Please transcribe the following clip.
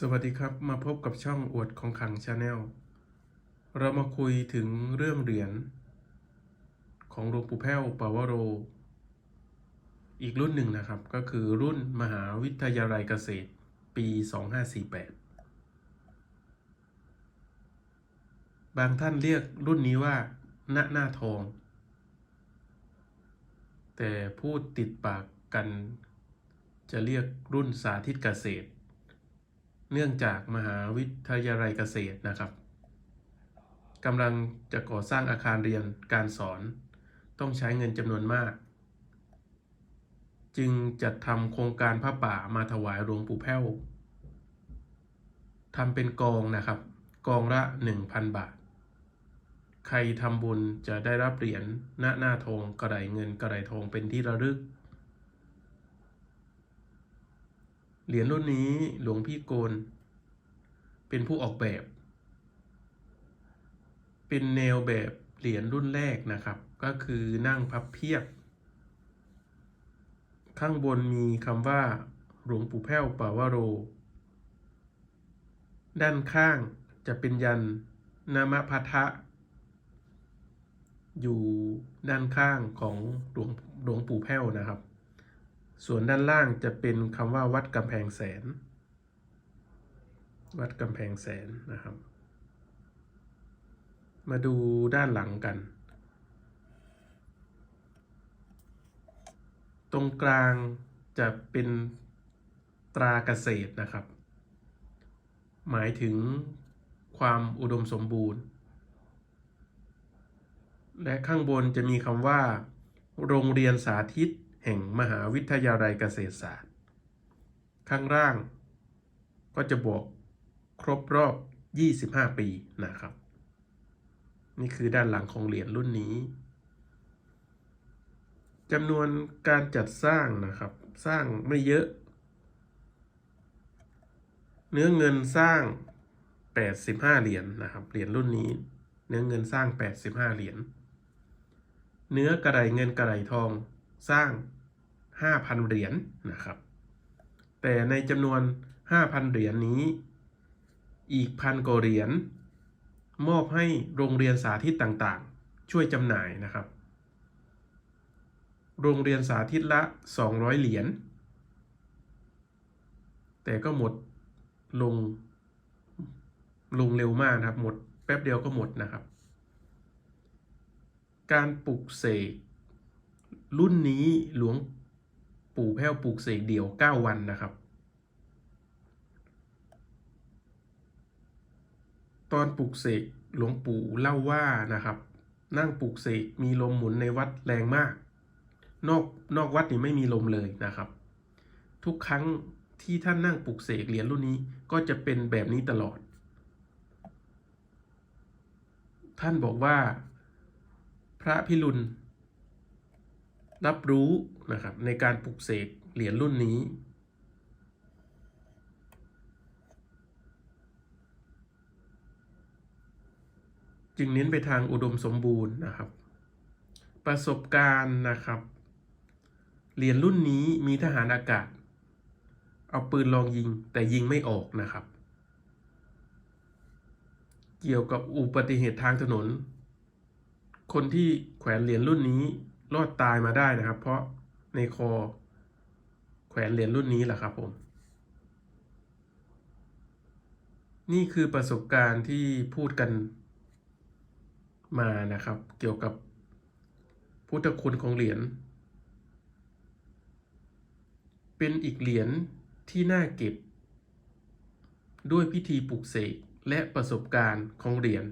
สวัสดีครับมาพบกับช่องอวดของขังชาแนลเรามาคุยถึงเรื่องเหรียญของหลวงปู่แพ้วปาวโร อีกรุ่นหนึ่งนะครับ ก็คือรุ่นมหาวิทยาลัยเกษตรปี 2548 บางท่านเรียกรุ่นนี้ว่าณหน้าทอง แต่พูดติดปากกันจะเรียกรุ่นสาธิตเกษตร เนื่องจากมหาวิทยาลัยเกษตรนะครับกำลังจะก่อสร้างอาคารเรียนการสอน ต้องใช้เงินจำนวนมาก จึงจัดทำโครงการผ้าป่ามาถวายหลวงปู่แพ้วทำเป็นกองนะครับ กองละ 1,000 บาท ใครทำบุญจะได้รับเหรียญหน้าหน้าทองกระไดเงินกระไดทองเป็นที่ระลึก เหรียญรุ่นนี้หลวงพี่โกน เป็นผู้ออกแบบ เป็นแนวแบบเหรียญรุ่นแรกนะครับ ก็คือนั่งพับเพียบ ข้างบนมีคำว่า หลวงปู่แพ้วปาวโร ด้านข้างจะเป็นยันนามพัทะ อยู่ด้านข้างของหลวงหลวงปู่แพ้วนะครับ ส่วนด้านล่างจะเป็นคำว่าวัดกำแพงแสน วัดกำแพงแสนนะครับ มาดูด้านหลังกัน ตรงกลางจะเป็นตราเกษตรนะครับ หมายถึงความอุดมสมบูรณ์ และข้างบนจะมีคำว่า โรงเรียนสาธิต แห่งมหาวิทยาลัยเกษตรศาสตร์ ข้างล่าง ก็จะบอกครบรอบ 25 ปีนะครับ นี่คือด้านหลังของเหรียญรุ่นนี้จำนวนการจัดสร้างนะครับ สร้างไม่เยอะ เนื้อเงินสร้าง 85 เหรียญนนะครับ เหรียญรุ่นนี้ เนื้อเงินสร้าง 85 เหรียญ เนื้อกระไดเงินกระไดทองสร้าง 5,000 เหรียญนนะครับ แต่ในจำนวน 5,000 เหรียญนี้ อีกพันกว่าเหรียญมอบให้โรงเรียนสาธิตต่างๆ ช่วยจำหน่ายนะครับ โรงเรียนสาธิตละ 200 เหรียญ แต่ก็หมดลงลงเร็วมากนะครับ หมดแป๊บเดียวก็หมดนะครับ การปลูกเสกรุ่นนี้หลวง ปู่แพ้วปลูกเสกเดี่ยว 9 วันนะครับ ตอนปลูกเสกหลวงปู่เล่าว่านะครับ นั่งปลูกเสกมีลมหมุนในวัดแรงมาก นอกนอกวัดนี่ไม่มีลมเลยนะครับ ทุกครั้งที่ท่านนั่งปลูกเสกเหรียญรุ่นนี้ก็จะเป็นแบบนี้ตลอด ท่านบอกว่า พระพิรุณ รับรู้นะครับในการปลุกเสกเหรียญรุ่นนี้ จึงเน้นไปทางอุดมสมบูรณ์นะครับ ประสบการณ์นะครับ เหรียญรุ่นนี้มีทหารอากาศ เอาปืนลองยิงแต่ยิงไม่ออกนะครับ เกี่ยวกับอุบัติเหตุทางถนน คนที่แขวนเหรียญรุ่นนี้ รอดตายมาได้นะครับ เพราะในคอแขวนเหรียญรุ่นนี้แหละครับผม นี่คือประสบการณ์ที่พูดกันมานะครับ เกี่ยวกับพุทธคุณของเหรียญ เป็นอีกเหรียญที่น่าเก็บ ด้วยพิธีปลุกเสกและประสบการณ์ของเหรียญ